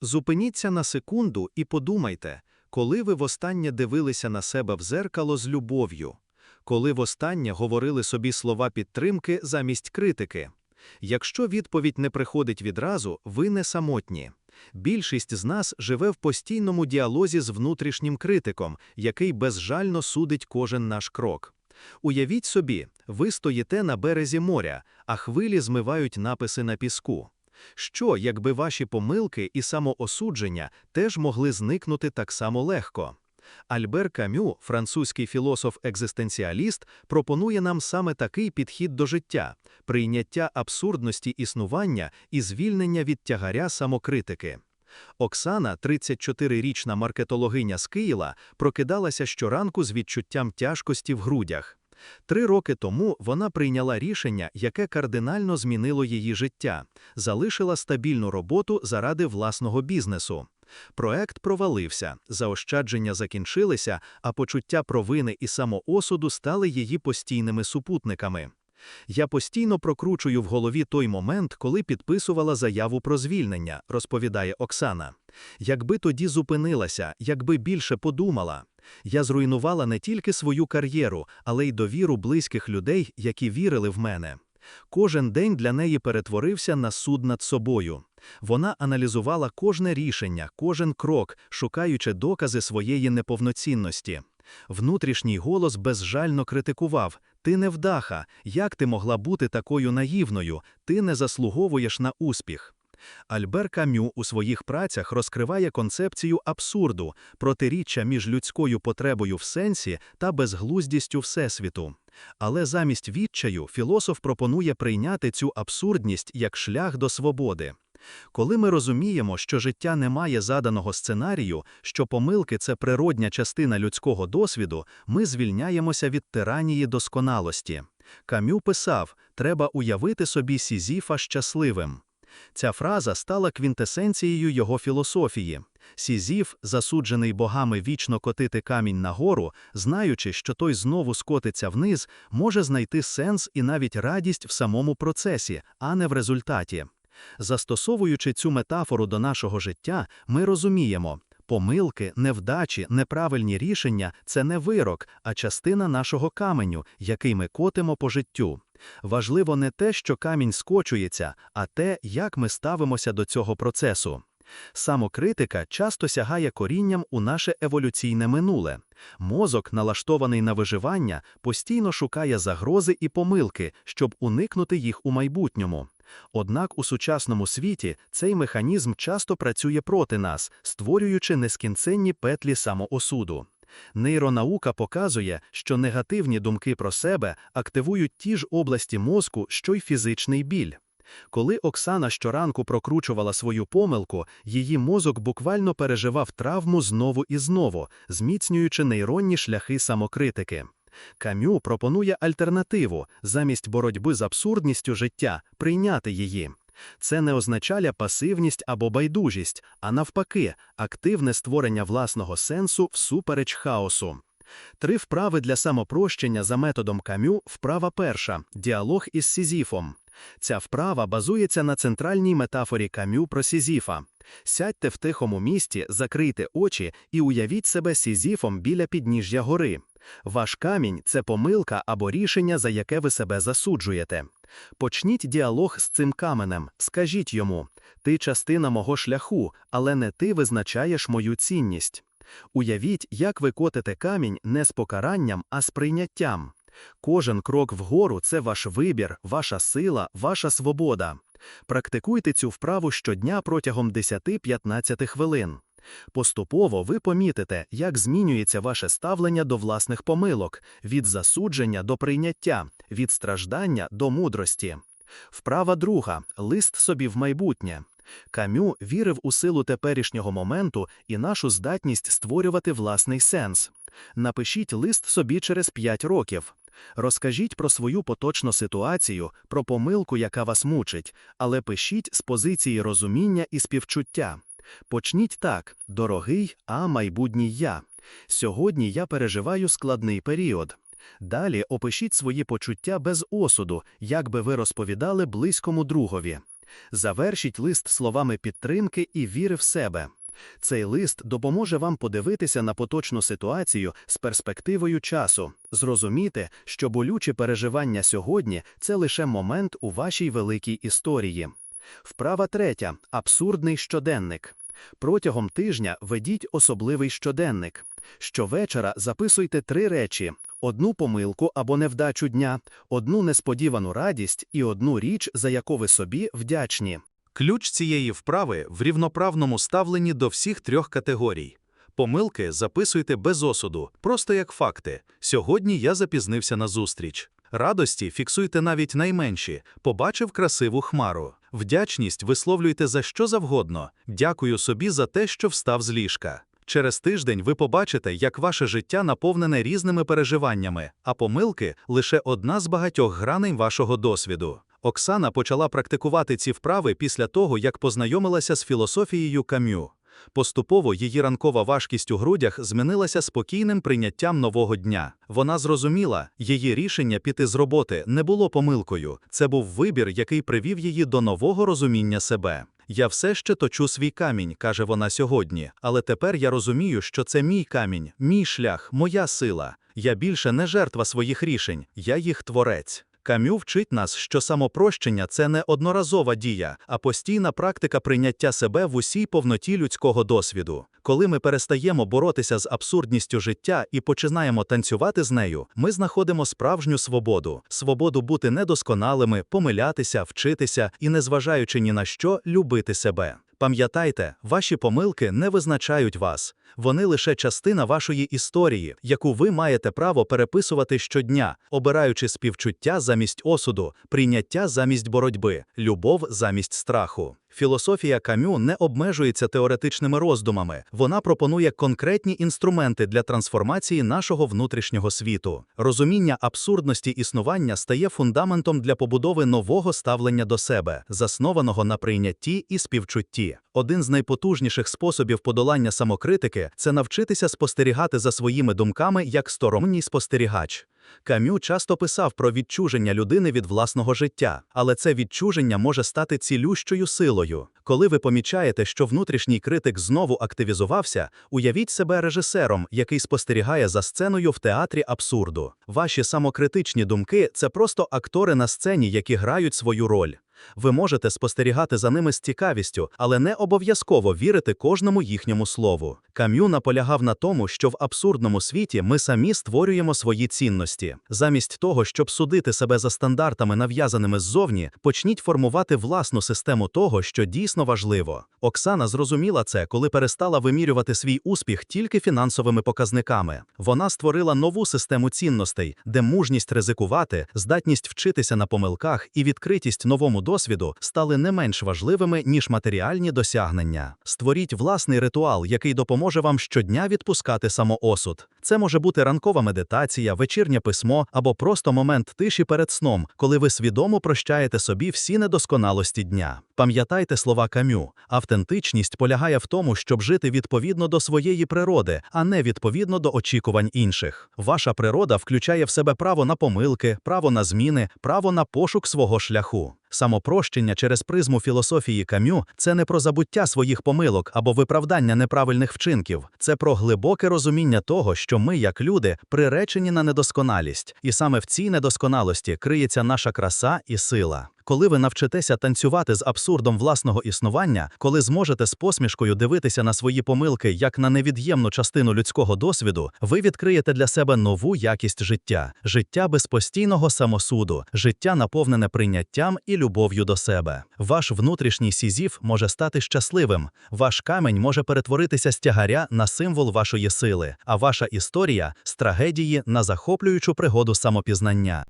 Зупиніться на секунду і подумайте, коли ви востаннє дивилися на себе в зеркало з любов'ю, коли востаннє говорили собі слова підтримки замість критики. Якщо відповідь не приходить відразу, ви не самотні. Більшість з нас живе в постійному діалозі з внутрішнім критиком, який безжально судить кожен наш крок. Уявіть собі, ви стоїте на березі моря, а хвилі змивають написи на піску. Що, якби ваші помилки і самоосудження теж могли зникнути так само легко? Альбер Камю, французький філософ-екзистенціаліст, пропонує нам саме такий підхід до життя, прийняття абсурдності існування і звільнення від тягаря самокритики. Оксана, 34-річна маркетологиня з Києва, прокидалася щоранку з відчуттям тяжкості в грудях. Три роки тому вона прийняла рішення, яке кардинально змінило її життя, залишила стабільну роботу заради власного бізнесу. Проект провалився, заощадження закінчилися, а почуття провини і самоосуду стали її постійними супутниками. Я постійно прокручую в голові той момент, коли підписувала заяву про звільнення, розповідає Оксана. Якби тоді зупинилася, якби більше подумала. Я зруйнувала не тільки свою кар'єру, але й довіру близьких людей, які вірили в мене. Кожен день для неї перетворився на суд над собою. Вона аналізувала кожне рішення, кожен крок, шукаючи докази своєї неповноцінності. Внутрішній голос безжально критикував: Ти невдаха, як ти могла бути такою наївною, ти не заслуговуєш на успіх. Альбер Камю у своїх працях розкриває концепцію абсурду, протиріччя між людською потребою в сенсі та безглуздістю Всесвіту. Але замість відчаю філософ пропонує прийняти цю абсурдність як шлях до свободи. Коли ми розуміємо, що життя не має заданого сценарію, що помилки це природня частина людського досвіду, ми звільняємося від тиранії досконалості. Камю писав: треба уявити собі Сізіфа щасливим. Ця фраза стала квінтесенцією його філософії. Сізіф, засуджений богами вічно котити камінь нагору, знаючи, що той знову скотиться вниз, може знайти сенс і навіть радість в самому процесі, а не в результаті. Застосовуючи цю метафору до нашого життя, ми розуміємо, помилки, невдачі, неправильні рішення це не вирок, а частина нашого каменю, який ми котимо по життю. Важливо не те, що камінь скочується, а те, як ми ставимося до цього процесу. Самокритика часто сягає корінням у наше еволюційне минуле. Мозок, налаштований на виживання, постійно шукає загрози і помилки, щоб уникнути їх у майбутньому. Однак у сучасному світі цей механізм часто працює проти нас, створюючи нескінценні петлі самоосуду. Нейронаука показує, що негативні думки про себе активують ті ж області мозку, що й фізичний біль. Коли Оксана щоранку прокручувала свою помилку, її мозок буквально переживав травму знову і знову, зміцнюючи нейронні шляхи самокритики. Камю пропонує альтернативу замість боротьби з абсурдністю життя прийняти її. Це не означає пасивність або байдужість, а навпаки, активне створення власного сенсу всупереч хаосу. Три вправи для самопрощення за методом камю. Вправа перша діалог із Сізіфом. Ця вправа базується на центральній метафорі камю про Сізіфа. Сядьте в тихому місті, закрийте очі і уявіть себе Сізіфом біля підніжжя гори. Ваш камінь це помилка або рішення, за яке ви себе засуджуєте. Почніть діалог з цим каменем, скажіть йому: ти частина мого шляху, але не ти визначаєш мою цінність. Уявіть, як ви котите камінь не з покаранням, а з прийняттям. Кожен крок вгору це ваш вибір, ваша сила, ваша свобода. Практикуйте цю вправу щодня протягом 10-15 хвилин. Поступово ви помітите, як змінюється ваше ставлення до власних помилок, від засудження до прийняття, від страждання до мудрості. Вправа друга лист собі в майбутнє. Камю вірив у силу теперішнього моменту і нашу здатність створювати власний сенс. Напишіть лист собі через 5 років. Розкажіть про свою поточну ситуацію, про помилку, яка вас мучить, але пишіть з позиції розуміння і співчуття. Почніть так, дорогий, а майбутній я. Сьогодні я переживаю складний період. Далі опишіть свої почуття без осуду, як би ви розповідали близькому другові. Завершіть лист словами підтримки і віри в себе. Цей лист допоможе вам подивитися на поточну ситуацію з перспективою часу, зрозуміти, що болючі переживання сьогодні це лише момент у вашій великій історії. Вправа третя абсурдний щоденник. Протягом тижня ведіть особливий щоденник. Щовечора записуйте три речі: одну помилку або невдачу дня, одну несподівану радість і одну річ, за яку ви собі вдячні. Ключ цієї вправи в рівноправному ставленні до всіх трьох категорій. Помилки записуйте без осуду, просто як факти. Сьогодні я запізнився на зустріч. Радості фіксуйте навіть найменші, побачив красиву хмару. Вдячність висловлюйте за що завгодно. Дякую собі за те, що встав з ліжка. Через тиждень ви побачите, як ваше життя наповнене різними переживаннями, а помилки лише одна з багатьох граней вашого досвіду. Оксана почала практикувати ці вправи після того, як познайомилася з філософією Кам'ю. Поступово її ранкова важкість у грудях змінилася спокійним прийняттям нового дня. Вона зрозуміла, її рішення піти з роботи не було помилкою. Це був вибір, який привів її до нового розуміння себе. Я все ще точу свій камінь, каже вона сьогодні, але тепер я розумію, що це мій камінь, мій шлях, моя сила. Я більше не жертва своїх рішень, я їх творець. Кам'ю вчить нас, що самопрощення це не одноразова дія, а постійна практика прийняття себе в усій повноті людського досвіду. Коли ми перестаємо боротися з абсурдністю життя і починаємо танцювати з нею, ми знаходимо справжню свободу, свободу бути недосконалими, помилятися, вчитися і, незважаючи ні на що, любити себе. Пам'ятайте, ваші помилки не визначають вас. Вони лише частина вашої історії, яку ви маєте право переписувати щодня, обираючи співчуття замість осуду, прийняття замість боротьби, любов замість страху. Філософія Камю не обмежується теоретичними роздумами, вона пропонує конкретні інструменти для трансформації нашого внутрішнього світу. Розуміння абсурдності існування стає фундаментом для побудови нового ставлення до себе, заснованого на прийнятті і співчутті. Один з найпотужніших способів подолання самокритики це навчитися спостерігати за своїми думками як сторонній спостерігач. Кам'ю часто писав про відчуження людини від власного життя, але це відчуження може стати цілющою силою. Коли ви помічаєте, що внутрішній критик знову активізувався, уявіть себе режисером, який спостерігає за сценою в театрі абсурду. Ваші самокритичні думки це просто актори на сцені, які грають свою роль. Ви можете спостерігати за ними з цікавістю, але не обов'язково вірити кожному їхньому слову. Кам'ю наполягав на тому, що в абсурдному світі ми самі створюємо свої цінності. Замість того, щоб судити себе за стандартами, нав'язаними ззовні, почніть формувати власну систему того, що дійсно важливо. Оксана зрозуміла це, коли перестала вимірювати свій успіх тільки фінансовими показниками. Вона створила нову систему цінностей, де мужність ризикувати, здатність вчитися на помилках і відкритість новому досвіду стали не менш важливими, ніж матеріальні досягнення. Створіть власний ритуал, який допоможе вам щодня відпускати самоосуд. Це може бути ранкова медитація, вечірнє письмо або просто момент тиші перед сном, коли ви свідомо прощаєте собі всі недосконалості дня. Пам'ятайте слова камю. Автентичність полягає в тому, щоб жити відповідно до своєї природи, а не відповідно до очікувань інших. Ваша природа включає в себе право на помилки, право на зміни, право на пошук свого шляху. Самопрощення через призму філософії кам'ю це не про забуття своїх помилок або виправдання неправильних вчинків, це про глибоке розуміння того, що ми, як люди, приречені на недосконалість, і саме в цій недосконалості криється наша краса і сила. Коли ви навчитеся танцювати з абсурдом власного існування, коли зможете з посмішкою дивитися на свої помилки як на невід'ємну частину людського досвіду, ви відкриєте для себе нову якість життя, життя без постійного самосуду, життя наповнене прийняттям і любов'ю до себе. Ваш внутрішній сізів може стати щасливим, ваш камінь може перетворитися з тягаря на символ вашої сили, а ваша історія з трагедії на захоплюючу пригоду самопізнання.